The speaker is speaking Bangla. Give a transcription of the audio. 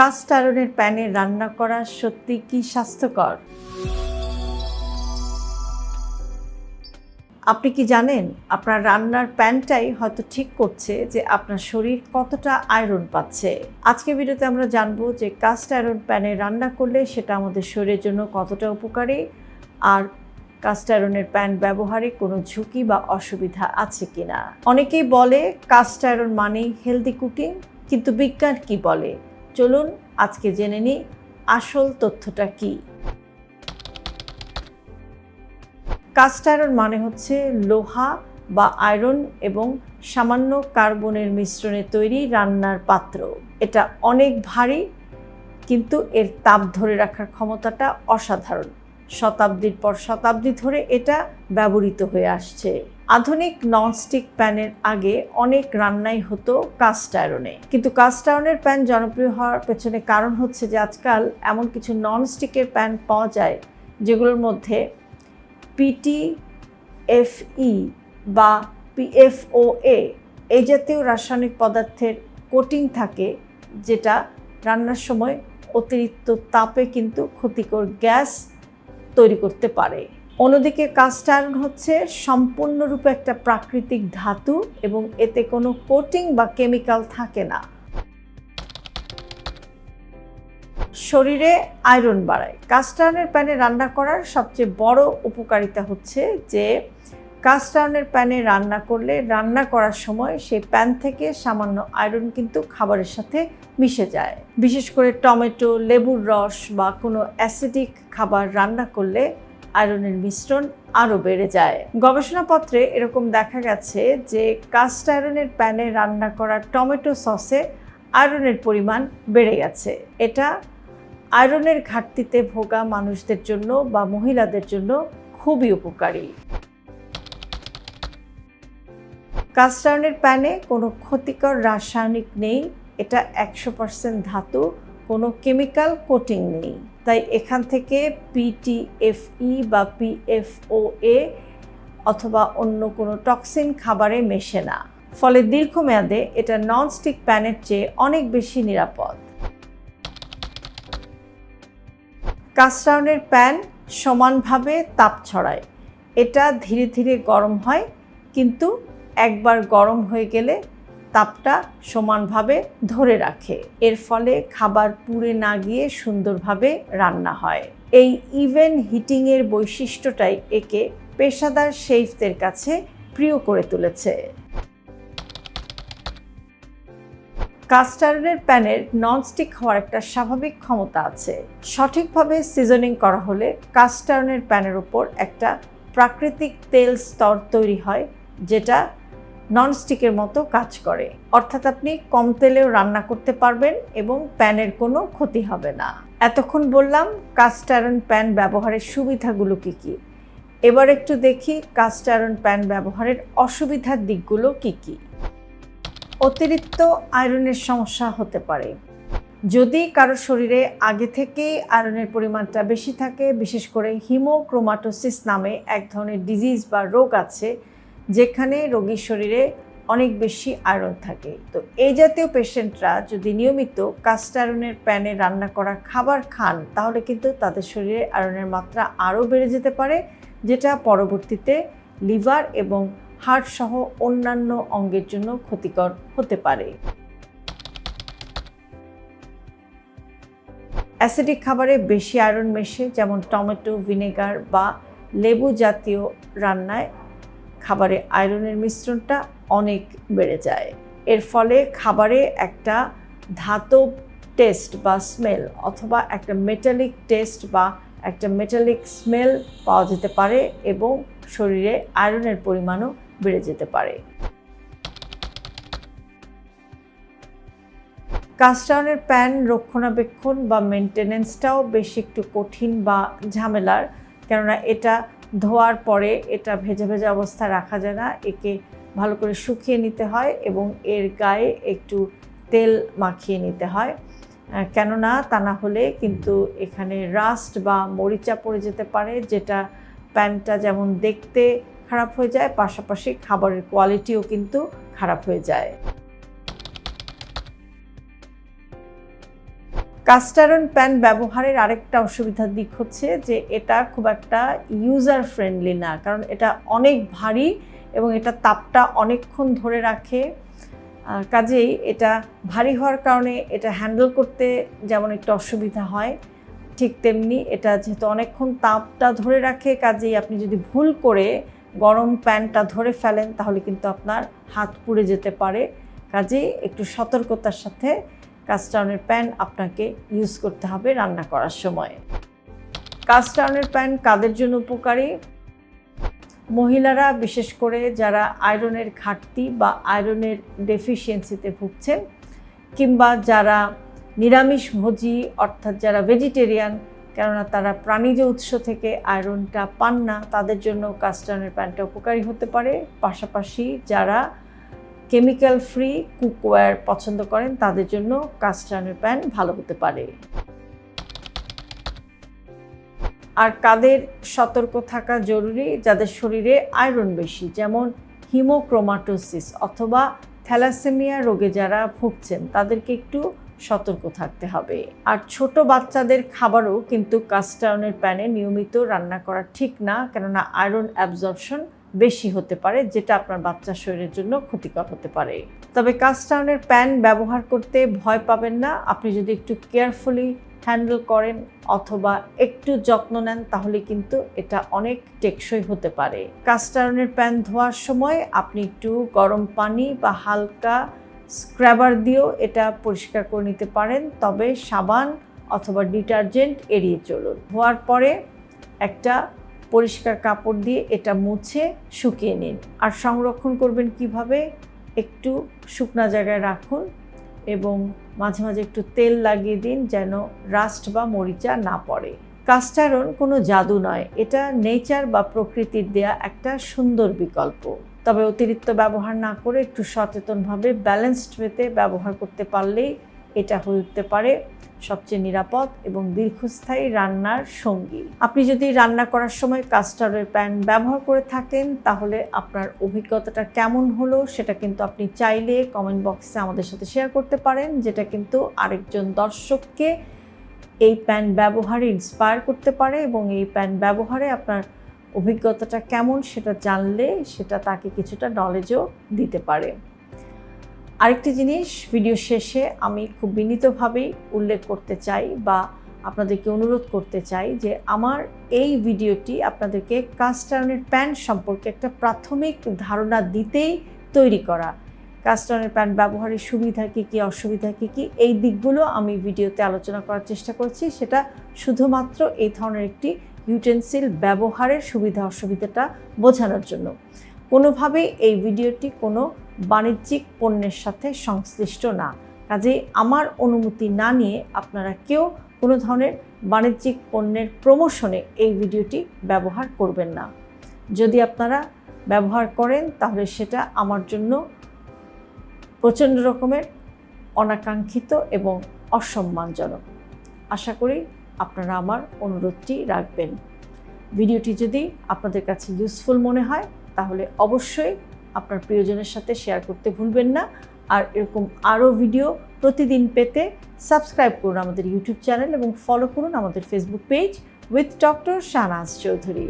কাস্ট আয়রনের প্যানে রান্না করা সত্যি কি স্বাস্থ্যকর? আপনি কি জানেন, আপনার রান্নার প্যানটাই হয়তো ঠিক করছে যে আপনার শরীর কতটা আয়রন পাচ্ছে। আজকে ভিডিওতে আমরা জানব যে কাস্ট আয়রন প্যানে রান্না করলে সেটা আমাদের শরীরের জন্য কতটা উপকারী আর কাস্ট আয়রনের প্যান ব্যবহারে কোনো ঝুঁকি বা অসুবিধা আছে কিনা। অনেকেই বলে কাস্ট আয়রন মানেই হেলদি কুকিং কিন্তু বিজ্ঞান কি বলে? চলুন আজকে জেনে নিই আসল তথ্যটা কি। কাস্ট আয়রন মানে হচ্ছে লোহা বা আয়রন এবং সামান্য কার্বনের মিশ্রণে তৈরি রান্নার পাত্র। এটা অনেক ভারী, কিন্তু এর তাপ ধরে রাখার ক্ষমতাটা অসাধারণ। শতাব্দীর পর শতাব্দী ধরে এটা ব্যবহৃত হয়ে আসছে। আধুনিক ননস্টিক প্যানের আগে অনেক রান্নাই হতো কাস্ট আয়রনে। কিন্তু কাস্ট আয়রনের প্যান জনপ্রিয় হওয়ার পেছনে কারণ হচ্ছে যে আজকাল এমন কিছু ননস্টিকের প্যান পাওয়া যায় যেগুলোর মধ্যে পিটি এফই বা পিএফওএ এই জাতীয় রাসায়নিক পদার্থের কোটিং থাকে যেটা রান্নার সময় অতিরিক্ত তাপে কিন্তু ক্ষতিকর গ্যাস তৈরি করতে পারে। অন্যদিকে কাস্ট আয়রন হচ্ছে সম্পূর্ণরূপে একটা প্রাকৃতিক ধাতু এবং এতে কোনো কোটিং বা কেমিক্যাল থাকে না। শরীরে আয়রন বাড়ায়। কাস্ট আয়রনের প্যানে রান্না করার সবচেয়ে বড় উপকারিতা হচ্ছে যে কাস্ট আয়রনের প্যানে রান্না করলে রান্না করার সময় সেই প্যান থেকে সামান্য আয়রন কিন্তু খাবারের সাথে মিশে যায়। বিশেষ করে টমেটো, লেবুর রস বা কোনো অ্যাসিডিক খাবার রান্না করলে আয়রনের মিশ্রণ আরও বেড়ে যায়। গবেষণাপত্রে এরকম দেখা গেছে যে কাস্ট আয়রনের প্যানে রান্না করা টমেটো সসে আয়রনের পরিমাণ বেড়ে গেছে। এটা আয়রনের ঘাটতিতে ভোগা মানুষদের জন্য বা মহিলাদের জন্য খুবই উপকারী। কাস্ট আয়রনের প্যানে কোনো ক্ষতিকর রাসায়নিক নেই, এটা একশো পার্সেন্ট ধাতু কোনো কেমিক্যাল কোটিং নেই। তাই এখান থেকে পিটিএফই বা পিএফওএ অথবা অন্য কোনো টক্সিন খাবারে মেশে না। ফলে দীর্ঘমেয়াদে এটা ননস্টিক প্যানের চেয়ে অনেক বেশি নিরাপদ। কাস্টাউনের প্যান সমানভাবে তাপ ছড়ায়। এটা ধীরে ধীরে গরম হয়, কিন্তু একবার গরম হয়ে গেলে তাপটা সমানভাবে ধরে রাখে। এর ফলে খাবার পুড়ে না গিয়ে সুন্দরভাবে রান্না হয়। এই ইভেন হিটিংয়ের বৈশিষ্ট্যটাই একে পেশাদার শেফদের কাছে প্রিয় করে তুলেছে। কাস্টার্ডের প্যানের ননস্টিক হওয়ার একটা স্বাভাবিক ক্ষমতা আছে। সঠিকভাবে সিজনিং করা হলে কাস্টার্নের প্যানের উপর একটা প্রাকৃতিক তেল স্তর তৈরি হয়, যেটা ননস্টিকের মতো কাজ করে। অর্থাৎ আপনি কম তেলেও রান্না করতে পারবেন এবং প্যানের কোনো ক্ষতি হবে না। এতক্ষণ বললাম কাস্ট আয়রন প্যান ব্যবহারের সুবিধাগুলো কী কী? এবার একটু দেখি কাস্ট আয়রন প্যান ব্যবহারের অসুবিধার দিকগুলো কী কী? অতিরিক্ত আয়রনের সমস্যা হতে পারে। যদি কারও শরীরে আগে থেকেই আয়রনের পরিমাণটা বেশি থাকে, বিশেষ করে হিমোক্রোমাটোসিস নামে এক ধরনের ডিজিজ বা রোগ আছে যেখানে রোগীর শরীরে অনেক বেশি আয়রন থাকে। তো এই জাতীয় পেশেন্টরা যদি নিয়মিত কাস্ট আয়রনের প্যানে রান্না করা খাবার খান, তাহলে কিন্তু তাদের শরীরে আয়রনের মাত্রা আরও বেড়ে যেতে পারে, যেটা পরবর্তীতে লিভার এবং হার্ট সহ অন্যান্য অঙ্গের জন্য ক্ষতিকর হতে পারে। অ্যাসিডিক খাবারে বেশি আয়রন মেশে, যেমন টমেটো, ভিনেগার বা লেবু জাতীয় রান্নায় খাবারে আয়রনের মিশ্রণটা অনেক বেড়ে যায়। এর ফলে খাবারে একটা ধাতব টেস্ট বা স্মেল অথবা একটা মেটালিক টেস্ট বা একটা মেটালিক স্মেল পাওয়া যেতে পারে এবং শরীরে আয়রনের পরিমাণও বেড়ে যেতে পারে। কাস্টাউনের প্যান রক্ষণাবেক্ষণ বা মেনটেনেন্সটাও বেশ একটু কঠিন বা ঝামেলার, কেননা এটা ধোয়ার পরে এটা ভেজা ভেজা অবস্থা রাখা যায় না। একে ভালো করে শুকিয়ে নিতে হয় এবং এর গায়ে একটু তেল মাখিয়ে নিতে হয়। কেননা তা না হলে কিন্তু এখানে রাস্ট বা মরিচা পড়ে যেতে পারে, যেটা প্যানটা যেমন দেখতে খারাপ হয়ে যায়, পাশাপাশি খাবারের কোয়ালিটিও কিন্তু খারাপ হয়ে যায়। কাস্টারন প্যান ব্যবহারের আরেকটা অসুবিধার দিক হচ্ছে যে এটা খুব একটা ইউজার ফ্রেন্ডলি না, কারণ এটা অনেক ভারী এবং এটা তাপটা অনেকক্ষণ ধরে রাখে। কাজেই এটা ভারী হওয়ার কারণে এটা হ্যান্ডেল করতে যেমন একটু অসুবিধা হয়, ঠিক তেমনি এটা যেহেতু অনেকক্ষণ তাপটা ধরে রাখে, কাজেই আপনি যদি ভুল করে গরম প্যানটা ধরে ফেলেন তাহলে কিন্তু আপনার হাত পুড়ে যেতে পারে। কাজেই একটু সতর্কতার সাথে কাস্টার্নের প্যান আপনাকে ইউজ করতে হবে রান্না করার সময়। কাস্টার্নের প্যান কাদের জন্য উপকারী? মহিলারা, বিশেষ করে যারা আয়রনের ঘাটতি বা আয়রনের ডেফিসিয়েন্সিতে ভুগছেন কিংবা যারা নিরামিষ ভোজী অর্থাৎ যারা ভেজিটেরিয়ান কেননা তারা প্রাণীজ উৎস থেকে আয়রনটা পান না, তাদের জন্য কাস্টার্নের প্যানটা উপকারী হতে পারে। পাশাপাশি যারা কেমিক্যাল ফ্রি কুকওয়্যার পছন্দ করেন, তাদের জন্য কাস্টার্নের প্যান ভালো হতে পারে। আর কাদের সতর্ক থাকা জরুরি? যাদের শরীরে আয়রন বেশি, যেমন হিমোক্রোমাটোসিস অথবা থ্যালাসেমিয়া রোগে যারা ভুগছেন, তাদেরকে একটু সতর্ক থাকতে হবে। আর ছোট বাচ্চাদের খাবারও কিন্তু কাস্টার্নের প্যানে নিয়মিত রান্না করা ঠিক না, কেননা আয়রন অ্যাবজর্পশন বেশি হতে পারে, যেটা আপনার বাচ্চার শরীরের জন্য ক্ষতিকর হতে পারে। তবে কাস্টার্নের প্যান ব্যবহার করতে ভয় পাবেন না। আপনি যদি একটু কেয়ারফুলি হ্যান্ডেল করেন অথবা একটু যত্ন নেন, তাহলে কিন্তু এটা অনেক টেকসই হতে পারে। কাস্টার্নের প্যান ধোয়ার সময় আপনি একটু গরম পানি বা হালকা স্ক্র্যাবার দিয়েও এটা পরিষ্কার করে নিতে পারেন। তবে সাবান অথবা ডিটারজেন্ট এড়িয়ে চলুন। ধোয়ার পরে একটা পরিষ্কার কাপড় দিয়ে এটা মুছে শুকিয়ে নিন। আর সংরক্ষণ করবেন কীভাবে? একটু শুকনা জায়গায় রাখুন এবং মাঝে মাঝে একটু তেল লাগিয়ে দিন যেন রাস্ট বা মরিচা না পড়ে। কাস্টারন কোনো জাদু নয়, এটা নেচার বা প্রকৃতির দেয়া একটা সুন্দর বিকল্প। তবে অতিরিক্ত ব্যবহার না করে একটু সচেতনভাবে, ব্যালেন্সড ওয়েতে ব্যবহার করতে পারলেই এটা হয়ে উঠতে পারে সবচেয়ে নিরাপদ এবং দীর্ঘস্থায়ী রান্নার সঙ্গী। আপনি যদি রান্না করার সময় কাস্টার্ডের প্যান ব্যবহার করে থাকেন, তাহলে আপনার অভিজ্ঞতাটা কেমন হলো সেটা কিন্তু আপনি চাইলে কমেন্ট বক্সে আমাদের সাথে শেয়ার করতে পারেন, যেটা কিন্তু আরেকজন দর্শককে এই প্যান ব্যবহারে ইন্সপায়ার করতে পারে এবং এই প্যান ব্যবহারে আপনার অভিজ্ঞতাটা কেমন সেটা জানলে সেটা তাকে কিছুটা নলেজও দিতে পারে। আরেকটি জিনিস ভিডিও শেষে আমি খুব বিনীতভাবেই উল্লেখ করতে চাই বা আপনাদেরকে অনুরোধ করতে চাই যে আমার এই ভিডিওটি আপনাদেরকে কাস্টার্নের প্যান্ট সম্পর্কে একটা প্রাথমিক ধারণা দিতেই তৈরি করা। কাস্টার্নের প্যান্ট ব্যবহারের সুবিধা কী কী, অসুবিধা কী কী, এই দিকগুলো আমি ভিডিওতে আলোচনা করার চেষ্টা করছি। সেটা শুধুমাত্র এই ধরনের একটি ইউটেন্সিল ব্যবহারের সুবিধা অসুবিধাটা বোঝানোর জন্য। কোনোভাবেই এই ভিডিওটি কোনো বাণিজ্যিক পণ্যের সাথে সংশ্লিষ্ট না। কাজেই আমার অনুমতি না নিয়ে আপনারা কেউ কোনো ধরনের বাণিজ্যিক পণ্যের প্রমোশনে এই ভিডিওটি ব্যবহার করবেন না। যদি আপনারা ব্যবহার করেন, তাহলে সেটা আমার জন্য প্রচণ্ড রকমের অনাকাঙ্ক্ষিত এবং অসম্মানজনক। আশা করি আপনারা আমার অনুরোধটি রাখবেন। ভিডিওটি যদি আপনাদের কাছে ইউজফুল মনে হয়, তাহলে অবশ্যই আপনার প্রিয়জনের সাথে শেয়ার করতে ভুলবেন না। আর এরকম আরও ভিডিও প্রতিদিন পেতে সাবস্ক্রাইব করুন আমাদের ইউটিউব চ্যানেল এবং ফলো করুন আমাদের Facebook page with doctor Shahnaz Chowdhury